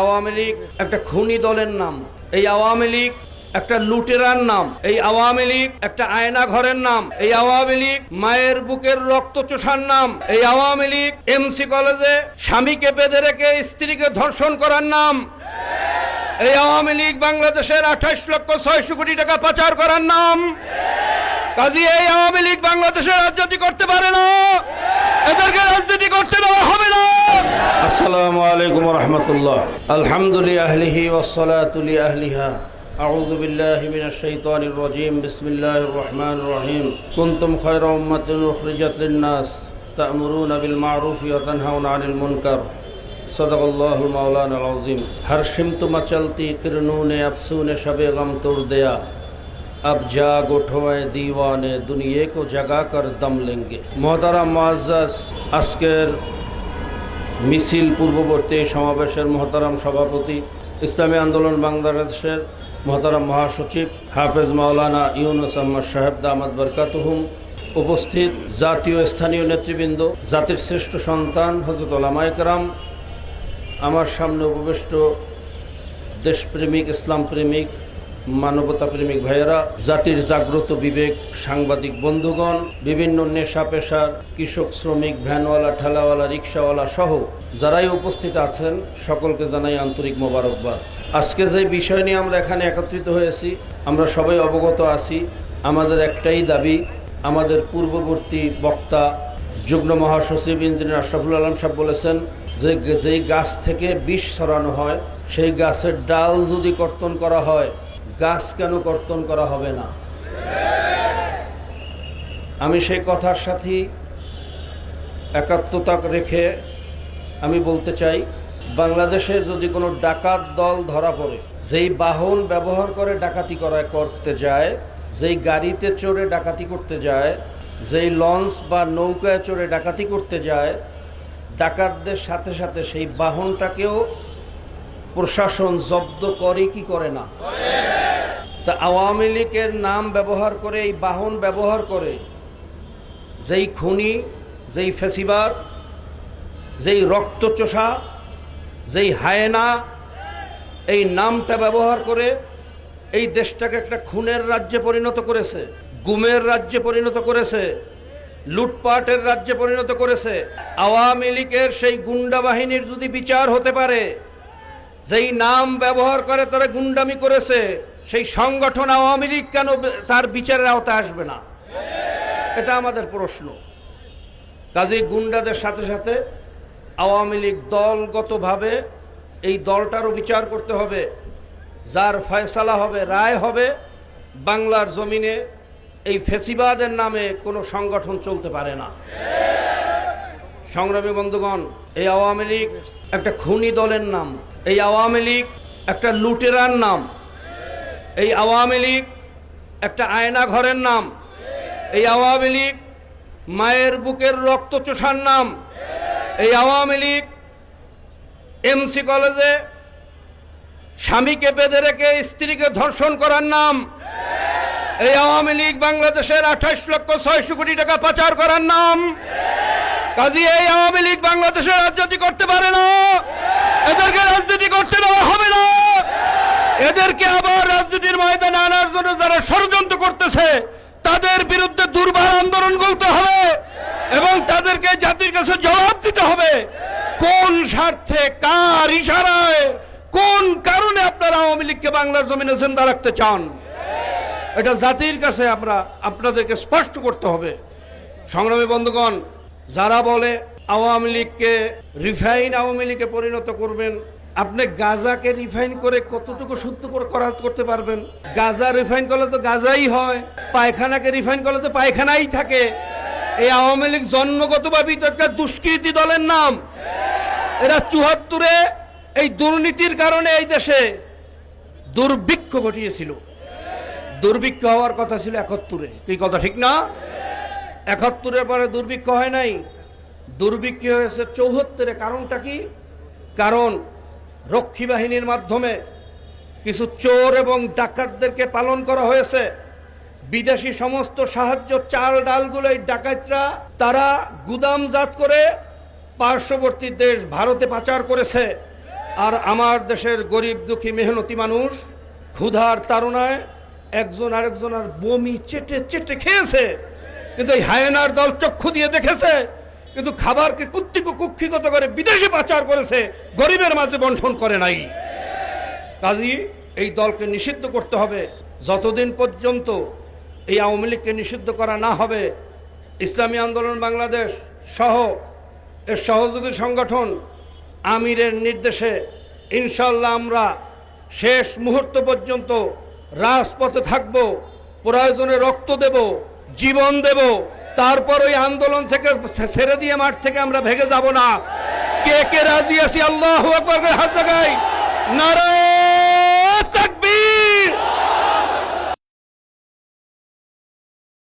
আওয়ামী লীগ একটা খুনি দলের নাম। এই আওয়ামী লীগ একটা লুটেরার নাম। এই আওয়ামী লীগ একটা আয়না ঘরের নাম। এই আওয়ামী লীগ মায়ের বুকের রক্ত চোষার নাম। এই আওয়ামী লীগ এমসি কলেজে স্বামীকে বেঁধে রেখে স্ত্রীকে ধর্ষণ করার নাম। এই আওয়ামী লীগ বাংলাদেশের আঠাইশ লক্ষ ছয়শো কোটি টাকা পাচার করার নাম। কাজী এই আওয়ামী লীগ বাংলাদেশের রাজনীতি করতে পারে না। এদেরকে রাজনীতি করতে দেওয়া হবে না আসসালামু আলাইকুম রহমতুল্লাহ আলহামদুলিল্লাহ আহলিহি ওসলাতুলি আহলিহা أعوذ بالله من الشيطان الرجيم بسم الله الرحمن الرحيم كنتم خير أمة أخرجت للناس تأمرون بالمعروف وتنهون عن المنكر صدق الله المولان العظيم هر شمت مچلتی کرنون افسون شب غم تردیا अब जाग उठो ए दीवाने दुनिया को जगा कर दम लेंगे মহতারাম মুআজ্জাজ আজকের মিছিল পূর্ববর্তী সমাবেশের মহতারাম সভাপতি ইসলামী আন্দোলন বাংলাদেশের মহতারাম মহাসচিব হাফেজ মাওলানা ইউনুস আহমদ সাহেব দামাদ বরকাতুহুম উপস্থিত জাতীয় স্থানীয় নেতৃবৃন্দ জাতির শ্রেষ্ঠ সন্তান হজরত ওলামায়করাম আমার সামনে উপবিষ্ট দেশপ্রেমিক ইসলাম প্রেমিক মানবতা প্রেমিক ভাইয়েরা, জাতির জাগ্রত বিবেক, সাংবাদিক বন্ধুগণ, বিভিন্ন নেশা পেশার কৃষক, শ্রমিক, ভ্যানওয়ালা, ঠেলাওয়ালা, রিক্সাওয়ালা সহ যারাই উপস্থিত আছেন, সকলকে জানাই আন্তরিক মোবারকবাদ। আজকে যে বিষয় নিয়ে আমরা এখানে একত্রিত হয়েছি, আমরা সবাই অবগত আছি, আমাদের একটাই দাবি, আমাদের পূর্ববর্তী বক্তা, যুগ্ম মহাসচিব ইঞ্জিনিয়ার আশরাফুল আলম সাহেব বলেছেন যে যেই গাছ থেকে বিষ ছড়ানো হয়, সেই গাছের ডাল যদি কর্তন করা হয় গাছ কেন কর্তন করা হবে না? আমি সেই কথার সাথে একাত্মতা রেখে আমি বলতে চাই, বাংলাদেশে যদি কোনো ডাকাত দল ধরা পড়ে, যেই বাহন ব্যবহার করে ডাকাতি করায় করতে যায়, যেই গাড়িতে চড়ে ডাকাতি করতে যায়, যেই লঞ্চ বা নৌকায় চড়ে ডাকাতি করতে যায়, ডাকাতদের সাথে সাথে সেই বাহনটাকেও প্রশাসন জব্দ করে কি করে না? তা আওয়ামী লীগের নাম ব্যবহার করে, এই বাহন ব্যবহার করে, যেই খুনি, যেই ফেসিবাদ, যেই রক্তচোষা, যেই হায়না, এই নামটা ব্যবহার করে এই দেশটাকে একটা খুনের রাজ্যে পরিণত করেছে, গুমের রাজ্যে পরিণত করেছে, লুটপাটের রাজ্যে পরিণত করেছে। আওয়ামী লীগের সেই গুন্ডা বাহিনীর যদি বিচার হতে পারে, যেই নাম ব্যবহার করে তারা গুন্ডামি করেছে সেই সংগঠন আওয়ামী লীগ কেন তার বিচারের আওতায় আসবে না? এটা আমাদের প্রশ্ন। কাজেই গুন্ডাদের সাথে সাথে আওয়ামী লীগ দলগতভাবে এই দলটারও বিচার করতে হবে। যার ফয়সালা হবে, রায় হবে, বাংলার জমিনে এই ফেসিবাদের নামে কোনো সংগঠন চলতে পারে না। সংগ্রামী বন্ধুগণ, এই আওয়ামী লীগ একটা খুনি দলের নাম, এই আওয়ামী লীগ একটা লুটেরার নাম। এই আওয়ামী লীগ একটা আয়না ঘরের নাম। এই আওয়ামী লীগ মায়ের বুকের রক্ত চোষার নাম। এই আওয়ামী লীগ এমসি কলেজে স্বামীকে বেঁধে রেখে স্ত্রীকে ধর্ষণ করার নাম। এই আওয়ামী লীগ বাংলাদেশের আঠাইশ লক্ষ ছয়শো কোটি টাকা পাচার করার নাম। কাজী, এই আওয়ামী লীগ বাংলাদেশের রাজনীতি করতে পারে না। এদেরকে রাজনীতি করতে দেওয়া হবে না। এদেরকে আবার রাজনীতির ময়দানে আনার জন্য যারা ষড়যন্ত্র করতেছে, তাদের বিরুদ্ধে দুর্বার আন্দোলন করতে হবে এবং তাদেরকে জাতির কাছে জবাব দিতে হবে। কোন স্বার্থে, কার ইশারায়, কোন কারণে আপনারা আওয়ামী লীগকে বাংলার জমিনে জিন্দা রাখতে চান? এটা জাতির কাছে আমরা, আপনাদেরকে স্পষ্ট করতে হবে। সংগ্রামী বন্ধুগণ, যারা বলে আওয়ামী লীগকে, রিফাইন আওয়ামী লীগে পরিণত করবেন আপনি গাজাকে রিফাইন করে কতটুকু শুদ্ধ করে করা করতে পারবেন? গাজা রিফাইন করলে তো গাজাই হয়, পায়খানাকে রিফাইন করলে তো পায়খানাই থাকে। এই আওয়ামী লীগ জন্মগতভাবে তো একটা দুষ্কৃতি দলের নাম। এরা চুহাত্তরে এই দুর্নীতির কারণে এই দেশে দুর্ভিক্ষ ঘটিয়েছিল। দুর্ভিক্ষ হওয়ার কথা ছিল একাত্তরে। কি কথা, ঠিক না? একাত্তরের পরে দুর্ভিক্ষ হয় নাই। দুর্ভিক্ষ হয়েছে চৌহত্তরে। কারণটা কি? কারণ রক্ষী বাহিনীর মাধ্যমে কিছু চোর এবং ডাকাতদেরকে পালন করা হয়েছে। বিদেশি সমস্ত সাহায্য চাল ডালগুলো এই ডাকাতরা, তারা গুদামজাত করে পার্শ্ববর্তী দেশ ভারতে পাচার করেছে। আর আমার দেশের গরিব দুঃখী মেহনতি মানুষ ক্ষুধার তাড়নায় একজন আরেকজনের বমি চেটে চেটে খেয়েছে। কিন্তু এই হায়নার দল চক্ষু দিয়ে দেখেছে কিন্তু খাবারকে কুত্তিক কুক্ষিগত করে বিদেশে পাচার করেছে, গরিবের মাঝে বন্টন করে নাই। কাজী, এই দলকে নিষিদ্ধ করতে হবে। যতদিন পর্যন্ত এই আওয়ামী লীগকে নিষিদ্ধ করা না হবে, ইসলামী আন্দোলন বাংলাদেশ সহ এর সহযোগী সংগঠন আমিরের নির্দেশে ইনশাল্লাহ আমরা শেষ মুহূর্ত পর্যন্ত রাজপথে থাকব, প্রয়োজনে রক্ত দেব, জীবন দেব। তারপর ওই আন্দোলন থেকে ছেড়ে দিয়ে মাঠ থেকে আমরা ভেঙে যাব না। কে কে রাজি আছি? আল্লাহ হাত জায়গায় নারায়